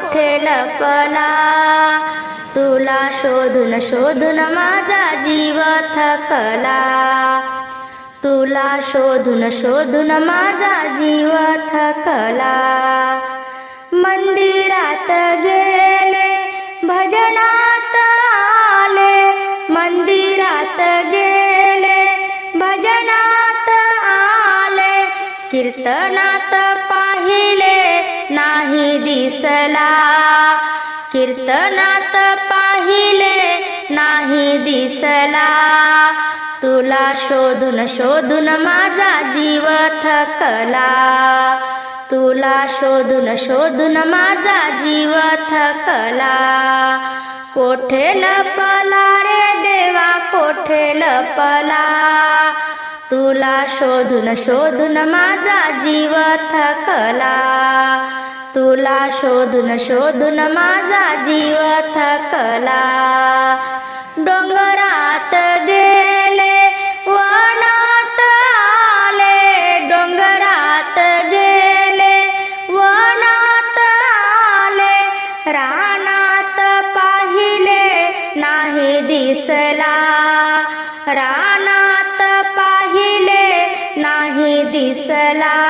कोठे लपला तुला शोधून शोधून माझा जीव थकला तुला शोधून शोधून माझा जीव थकला मंदिरात गेले भजनात आले. मंदिरात गेले भजनात आले. कीर्तना दिसला. कीर्तनात पाहिले नाही दिसला. तुला शोधून शोधून माझा जीव थकला. तुला शोधून शोधून माझा जीव थकला. कोठे लपला रे देवा कोठे लपला? तुला शोधून शोधून माझा जीव थकला. तुला शोधून शोधून माझा जीव थकला. डोंगरात गेले वनात आले. डोंगरात गेले वनात आले. रानात पाहिले नाही दिसला. रानात पाहिले नाही दिसला.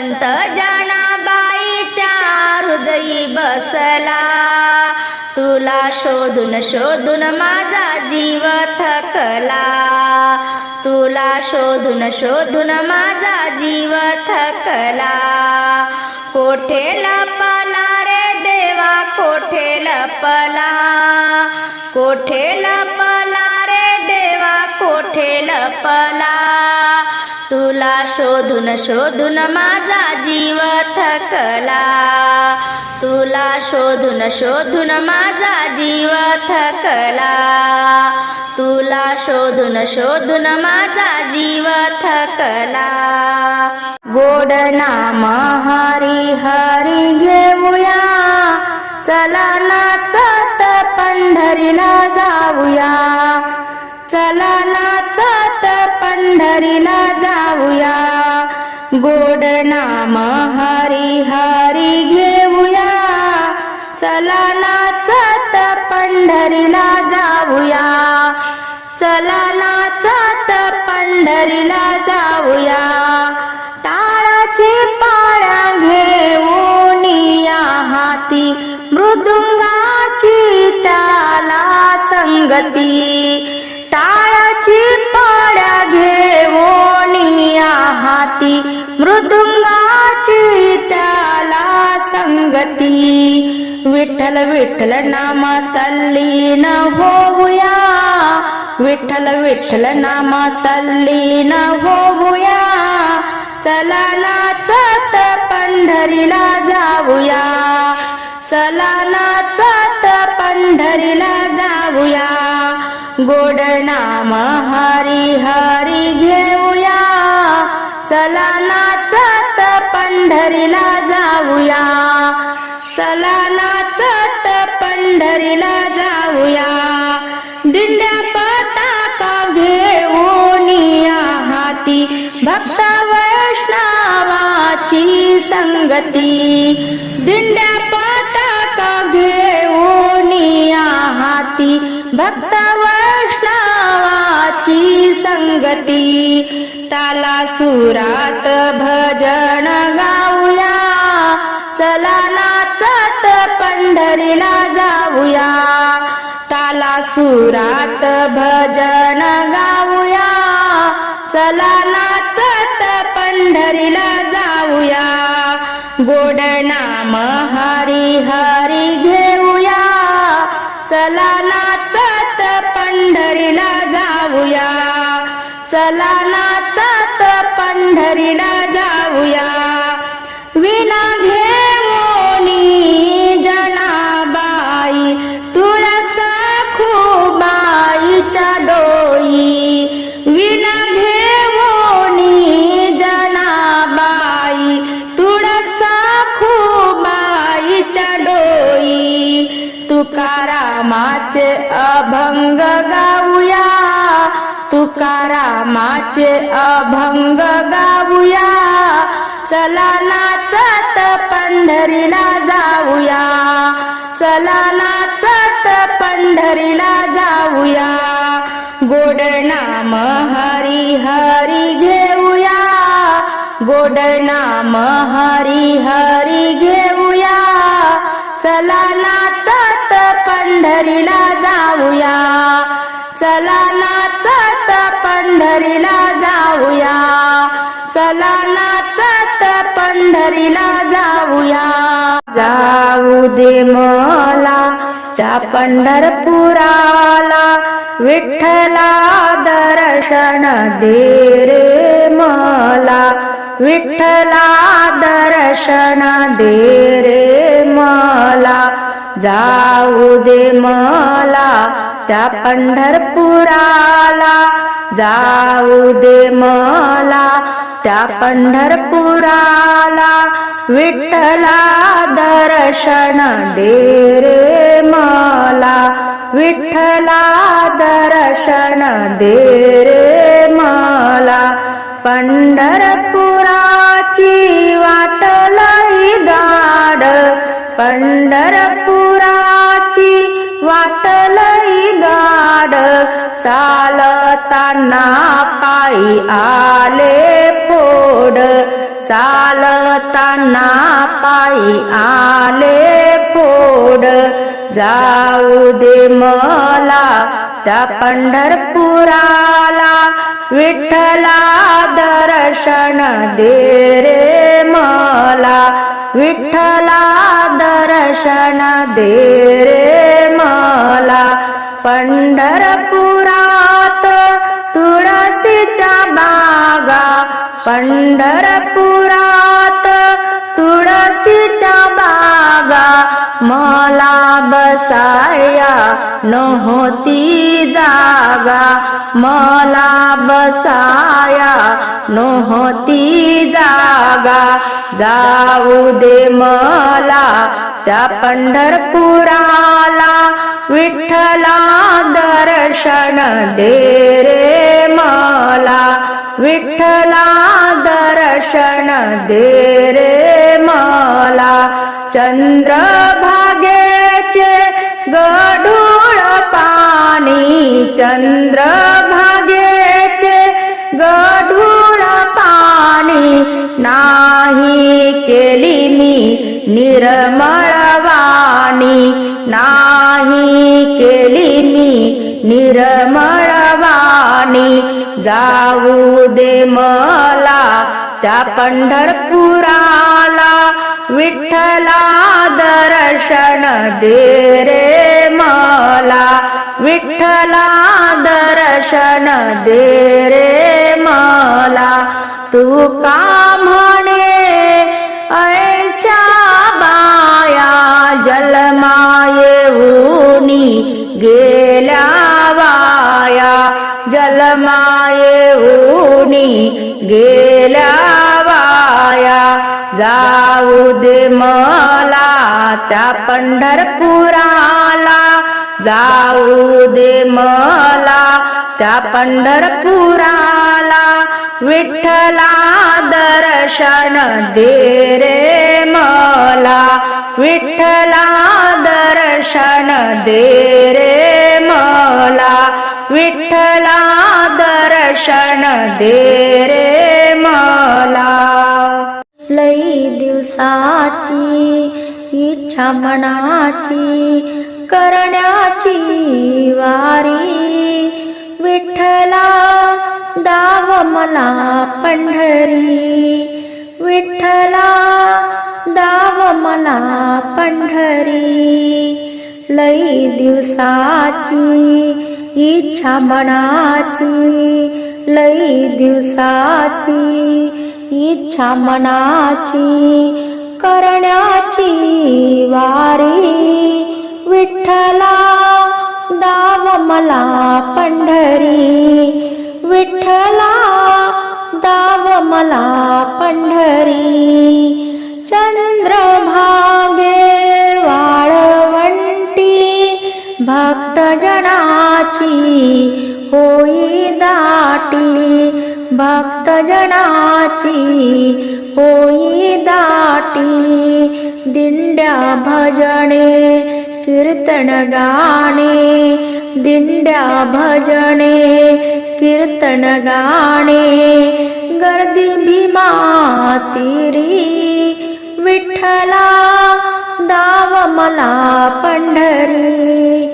संत जनाबाईच्या हृदयी बसला. तुला शोधून शोधून माझा जीव थकला. तुला शोधून शोधून माझा जीव थकला. कोठे लपला रे देवा कोठे लपला? कोठे लपला रे देवा कोठे लपला? तुला शोधून शोधून माझा जीव थकला तुला शोधून शोधून माझा जीव थकला तुला शोधून शोधून माझा जीव थकला गोड नाम हरी हरी घेऊया. चला नाचत पंढरीला जाऊया. चला नाचत पंढरीला जाऊया. गोड नाम हरी हरी घेऊया. चला नाचत पंढरीला जाऊया. चला नाचत पंढरीला जाऊया. टाळाची पाळ्या घेऊन या हाती. मृदुंगाची त्याला संगती. टाळाची पाड्या पाळ्या हाती मृदुंगाची त्याला संगती. विठ्ठल विठ्ठल नाम तल्लीन होऊया विठ्ठल विठ्ठल नाम तल्लीन होऊया चला नाचत पंढरीला जाऊया. चला नाचत पंढरीला जाऊया. गोड नाम हरी हरी घेऊया. चला नाचत पंढरीला जाऊया. चला नाचत पंढरीला जाऊया. दिंड्या पताका घेऊन या हाती. भक्त वैष्णवाची संगती. दिंड्या पताका घेऊन या हाती. भक्त वैष्णवाची संगती. ताला सुरात भजन गाऊया. चला नाचत पंढरीला जाऊया. ताला सुरात भजन गाऊया. चला नाचत पंढरीला जाऊया. गोड नाम हरी हरी घेऊया. चला ना चला तुकारामाचे अभंग गाऊया. चला नाचत पंढरीला जाऊया. चला नाचत पंढरीला जाऊया. गोड नाम हरी हरी घेऊया. गोड नाम हरी हरी घेऊया. चला नाचत पंढरीला जाऊया. चला नाचत पंढरीला जाऊया. चला नाचत पंढरीला जाऊया. जाऊ दे मला त्या पंढरपुराला. विठ्ठला दर्शन दे रे मला. विठ्ठला दर्शन दे रे मला. जाऊ दे मला त्या पंढरपुराला जाऊ दे मला. त्या पंढरपुराला विठ्ठला दर्शन दे रे मला. विठ्ठला दर्शन दे रे मला. पंढरपुराची वाटलाई गाड पंढरपुराची वाटलई झाड चालताना पायी आले फोड. चालताना पायी आले फोड. जाऊ दे मला त्या पंढरपुराला विठ्ठला दर्शन दे रे मला. विठ्ठला दर्शन दे रे मला. पंढरपुरात तुळशीच्या बागा. पंढरपुरात तुळशीच्या बागा. मला बसाया नव्हती जागा. मला बसाया नव्हती जागा. जाऊ दे मला त्या पंढरपुराला विठ्ठला दर्शन दे रे मला विठ्ठला दर्शन दे रे मला चंद्रभागेचे गढूळ पाणी चंद्रभागेचे गढूळ पाणी नाही केली मी निर्मळवाणी नाही केली मी निर्मळवाणी जाऊ दे मला त्या पंढरपुराला विठ्ठला दर्शन दे रे मला. विठ्ठला दर्शन दे रे मला. तू का म्हणे त्या पंढरपुराला जाऊ दे मला. त्या पंढरपुराला विठ्ठला दर्शन दे रे मला. विठ्ठला दर्शन दे रे मला. विठ्ठला दर्शन दे रे मला. लई दिवसाची इच्छा मनाची करण्याची वारी. विठ्ठला दाव मला पंढरी. विठ्ठला दाव मला पंढरी. लई दिवसाची इच्छा मनाची लई दिवसाची इच्छा मनाची करण्याची वारी विठ्ठला दाव मला पंढरी. विठ्ठला दाव मला पंढरी. चंद्रभागे वाळवंटी भक्तजनाची होई दाटी. भक्तजनाची होई दाटी दिंड्या भजने कीर्तन गाणे दिंड्या भजने कीर्तन गाणे गर्दी भीमा तिरी विठ्ठला दाव मला पंढरी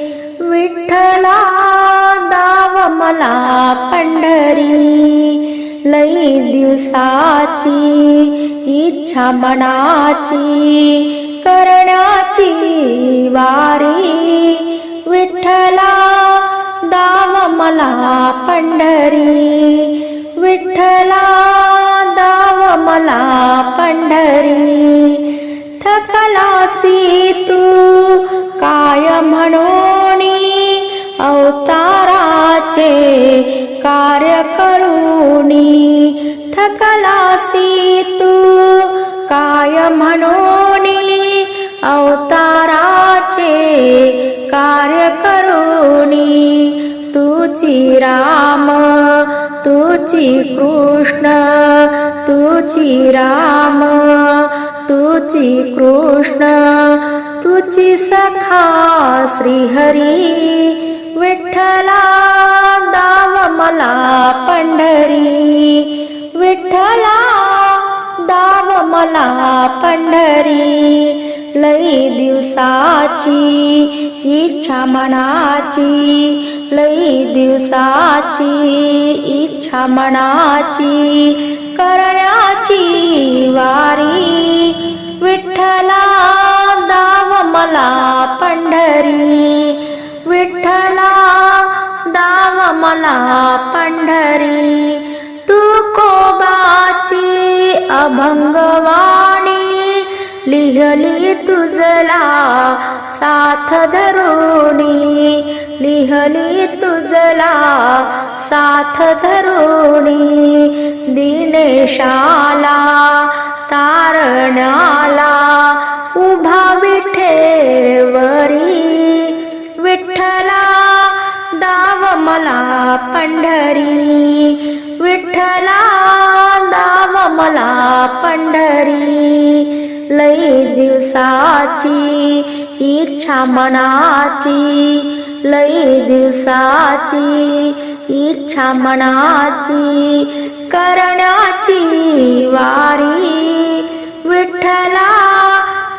विठ्ठला दाव मला पंढरी. लई दिवसाची इच्छा मनाची करण्याची वारी. विठ्ठला दाव मला पंढरी. विठ्ठला दाव मला पंढरी. थकलासी तू काय म्हणोनी माझे कार्य करूनी थकलासी तू. काय म्हणोनी अवताराचे कार्य करूनी तुची राम तुची कृष्ण तुची राम तुची कृष्ण तुची सखा श्रीहरी विठ्ठला. मला पंढरी. विठ्ठला दाव मला पंढरी. लई दिवसाची इच्छा मनाची लई दिवसाची इच्छा मनाची करण्याची वारी. विठ्ठला दाव मला पंढरी. मला पंढरी तुकोबाची अभंगवाणी लिहली तुझला साथ धरुणी लिहली तुझला साथ धरुणी दिनेशाला तारण्याला उभा विठेवरी मला पंढरी विठ्ठला दाव मला पंढरी. लई दिवसाची इच्छा मनाची लई दिवसाची इच्छा मनाची करण्याची वारी. विठ्ठला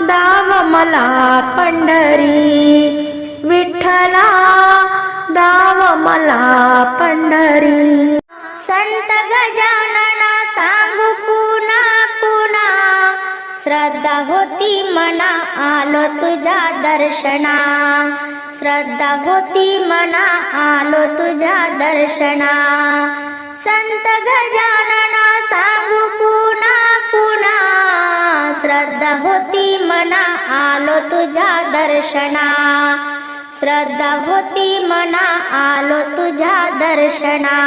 दाव मला पंढरी विठ्ठला दाव मला पंढरी. संत गजानना सांगू पुन श्रद्धा होती मना आलो तुझ्या दर्शना. श्रद्धा होती मना आलो तुझ्या दर्शना. संत गजानना सांगू पुन्हा पुन्हा श्रद्धा होती मना आलो तुझ्या दर्शना. श्रद्धा होती मना आलो तुझ्या दर्शना.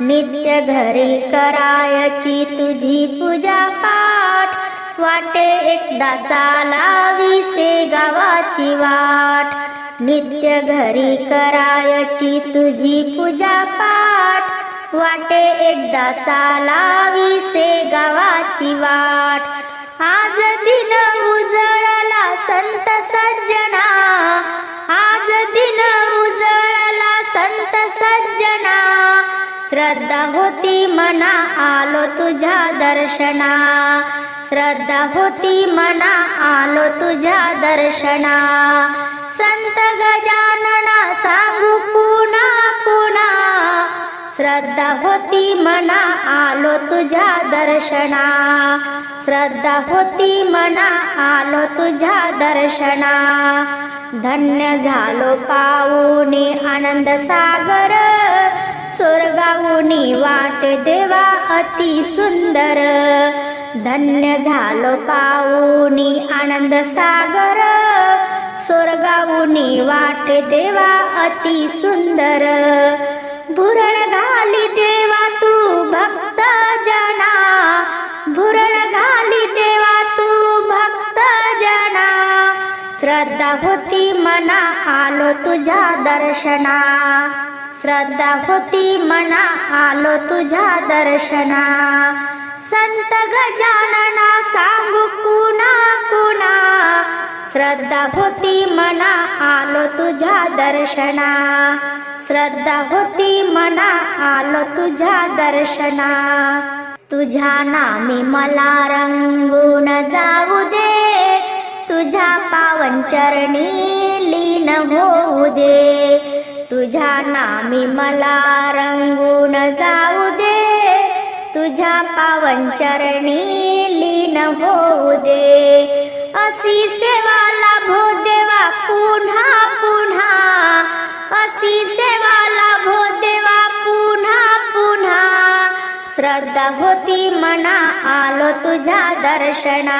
नित्य घरी करायची तुझी पूजा पाठ. वाटे एकदा चालावी से गावाची वाट. नित्य घरी करायची तुझी पूजा पाठ. वाटे एकदा चालावी से गावाची वाट. आज दिन उजळला संत सज्जना. आज दिन उजळला संत सज्जना. श्रद्धा होती मना आलो तुझ्या दर्शना. श्रद्धा होती मना आलो तुझ्या दर्शना. संत गजानना सांगू पुन्हा पुन्हा. श्रद्धा होती मना आलो तुझ्या दर्शना. श्रद्धा होती मना आलो तुझ्या दर्शना. धन्य झालो पाऊनी आनंद सागर. स्वर्गाऊनी वाटे देवा अति सुंदर. धन्य झालो पाऊनी आनंद सागर. स्वर्गाऊनी वाटे देवा अति सुंदर. भुरण घाली देवा तू भक्त जना. भुरण घाली देवा श्रद्धा होती मना आलो तुझ्या दर्शना. श्रद्धा होती मना आलो तुझ्या दर्शना. संत गजानना सांगू कुणा कुणा श्रद्धा होती मना आलो तुझ्या दर्शना. श्रद्धा होती मना आलो तुझ्या दर्शना. तुझ्या नामी मला रंगून जाऊ दे. तुझ्या पावन चरणी लीन होऊ दे. तुझ्या नामी मला रंगून जाऊ दे. तुझ्या पावन चरणी लीन होऊ दे. अशी सेवा लाभो देवा पुन्हा पुन्हा. अशी सेवा लाभो देवा पुन्हा पुन्हा. श्रद्धा होती मना आलो तुझ्या दर्शना.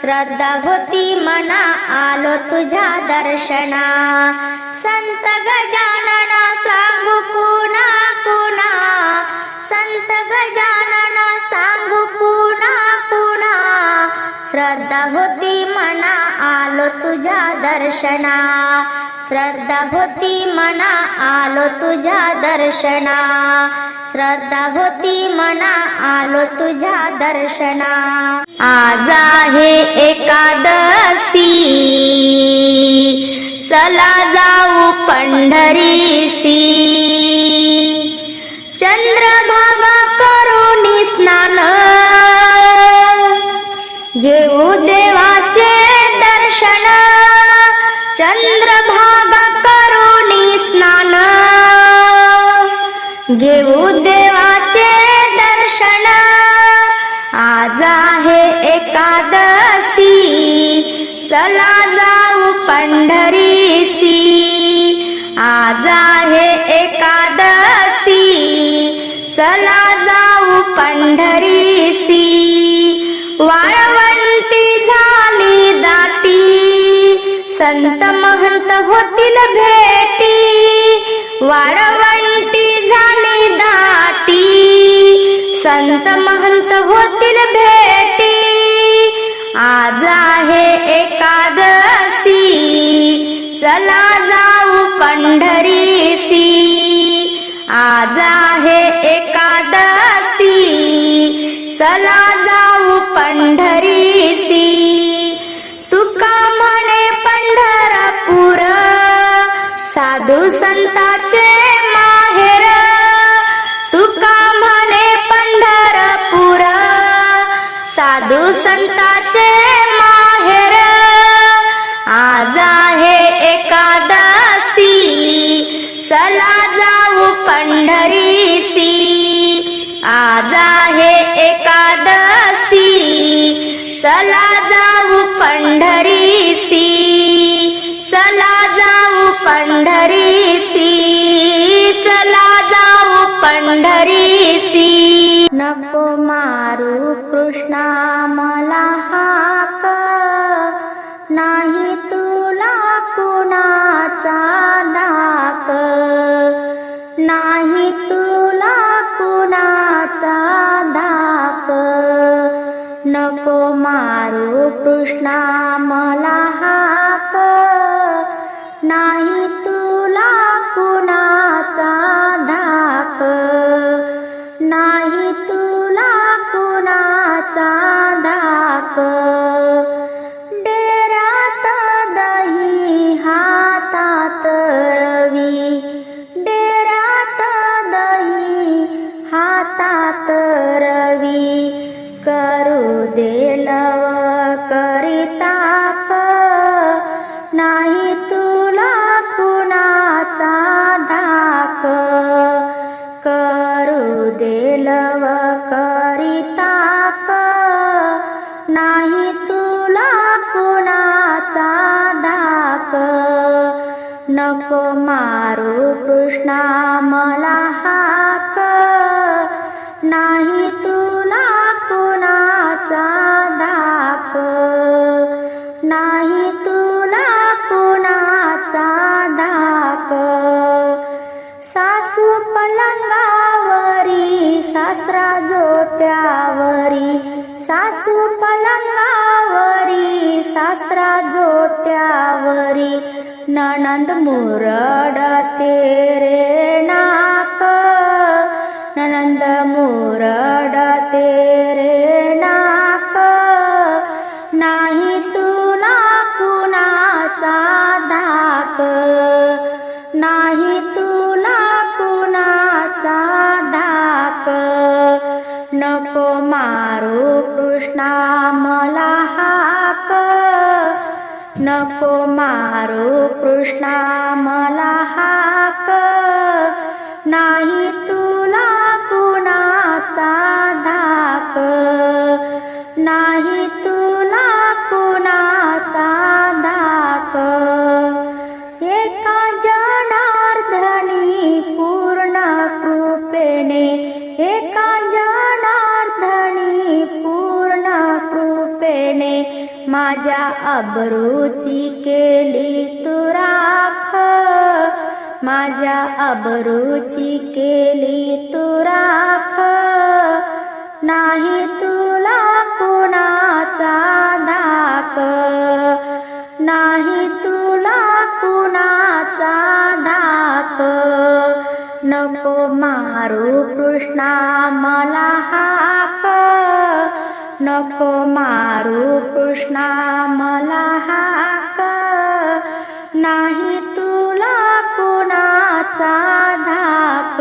श्रद्धा होती मना आलो तुझ्या दर्शना. संत गजानना सांगू पुना पुना संत गजानना सांगू पुना पुना श्रद्धा होती मना आलो तुझ्या दर्शना. श्रद्धा होती मना आलो तुझ्या दर्शना. श्रद्धा होती मना आलो तुझ्या दर्शना. आज आहे एकादशी. चला जाऊ चला जाऊ पंढरीसी. आज आहे एकादशी. चला जाऊ पंढरीसी. वाळवंटी झाली दाटी. संत महंत होतील भेटी. वाळवंटी झाली दाटी. संत महंत होतील भेटी. आज आहे एकादशी. चला जाऊ पंढरीसी आज आहे एकादशी. चला जाऊ पंढरीसी तुका म्हणे पंढरपूर. साधू संताचे माहेर. तुका म्हणे पंढरपूर. साधू संता संताचे माहेर. आज आहे एकादशी. चला जाऊ पंढरीसी आज आहे एकादशी. चला जाऊ पंढरीसी चला जाऊ पंढरीसी चला जाऊ पंढरीसी नको मारू कृष्णा मारू नको मारू कृष्णा मला हाक. नाही तुला कुणाचा धाक. नाही तुला कुणाचा धाक. सासू पलंगावरी सासरा जोत्यावरी. सासू पलंगावरी सासरा जोत्यावरी. ननंद मुरड तेरे नाक ननंद मुरड तेरे नाक नाही तुला कुणाचा धाक नाही तुला कुणाचा धाक नको मारू कृष्णा मला नको मारू कृष्णा मला हाक नाही माझ्या अबरूची केली तू राख. माझ्या अबरूची केली तू राख. नाही तुला कुणाचा धाक. नाही तुला कुणाचा धाक. नको मारू कृष्णा मला हाक. नको मारू कृष्णा मला हाक. नाही तुला कुणाचा धाक.